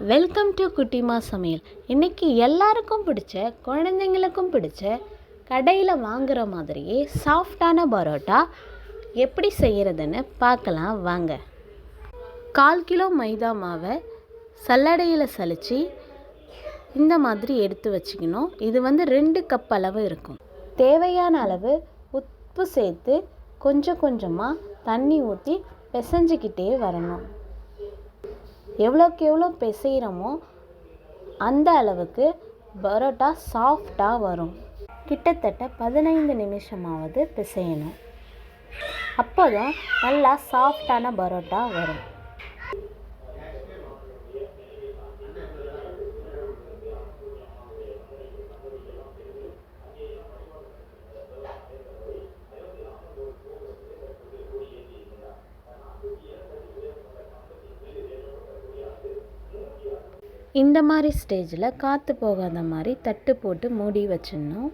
Welcome to குட்டிமா சமையல் இன்றைக்கி எல்லாருக்கும் பிடிச்ச குழந்தைங்களுக்கும் பிடிச்ச கடையில் வாங்குகிற மாதிரியே சாஃப்டான பரோட்டா எப்படி செய்கிறதுன்னு பார்க்கலாம் வாங்க. கால் கிலோ மைதா மாவை சல்லடையில் சலிச்சு இந்த மாதிரி எடுத்து வச்சுக்கணும். இது வந்து ரெண்டு கப் அளவு இருக்கும். தேவையான அளவு உப்பு சேர்த்து கொஞ்சம் கொஞ்சமாக தண்ணி ஊற்றி பிசைஞ்சிக்கிட்டே வரணும். எவ்வளோக்கு எவ்வளோ பிசைகிறோமோ அந்த அளவுக்கு பரோட்டா சாஃப்டாக வரும். கிட்டத்தட்ட பதினைந்து நிமிஷமாவது பிசையணும். அப்போ தான் நல்லா சாஃப்டான பரோட்டா வரும். இந்த மாதிரி ஸ்டேஜில் காற்று போகாத மாதிரி தட்டு போட்டு மூடி வச்சிடணும்.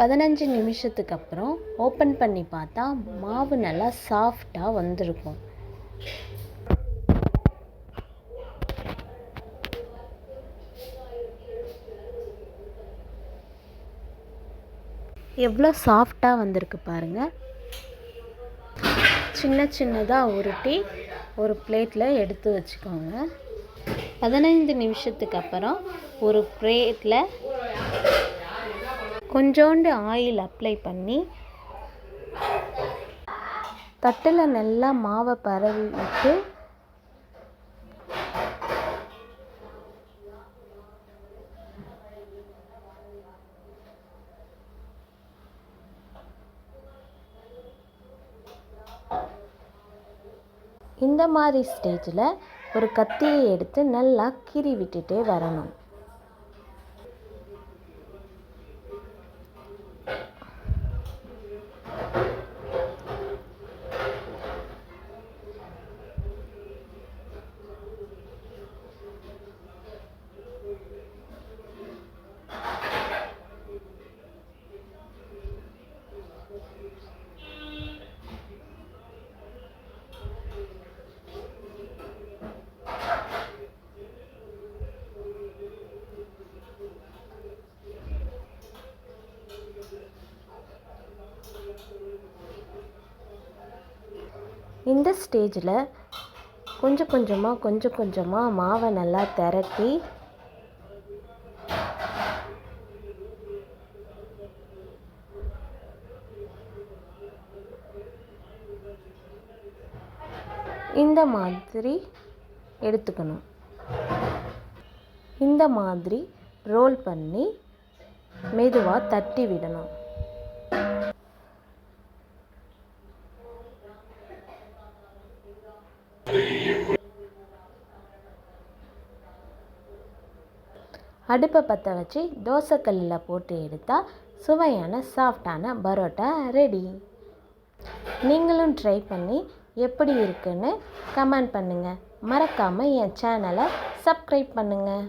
பதினஞ்சு நிமிஷத்துக்கு அப்புறம் ஓப்பன் பண்ணி பார்த்தா மாவு நல்லா சாஃப்டாக வந்திருக்கும். எவ்வளோ சாஃப்டாக வந்திருக்கு பாருங்கள் சின்ன சின்னதாக உருட்டி ஒரு பிளேட்டில் எடுத்து வச்சுக்கோங்க. பதினைந்து நிமிஷத்துக்கு அப்புறம் ஒரு பிளேட்டில் கொஞ்சோண்டு ஆயில் அப்ளை பண்ணி தட்டில் நல்லா மாவை பரவி விட்டு இந்த மாதிரி ஸ்டேஜில் ஒரு கத்தியை எடுத்து நல்லா கீறி விட்டுட்டே வரணும். இந்த ஸ்டேஜில் கொஞ்சம் கொஞ்சமாக கொஞ்சம் கொஞ்சமாக மாவை நல்லா திரட்டி இந்த மாதிரி எடுத்துக்கணும். இந்த மாதிரி ரோல் பண்ணி மெதுவாக தட்டி விடணும். அடுப்பை பற்ற வச்சு தோசைக்கல்லில் போட்டு எடுத்தால் சுவையான சாஃப்டான பரோட்டா ரெடி நீங்களும் ட்ரை பண்ணி எப்படி இருக்குன்னு கமெண்ட் பண்ணுங்கள் மறக்காமல் என் சேனலை சப்ஸ்கிரைப் பண்ணுங்கள்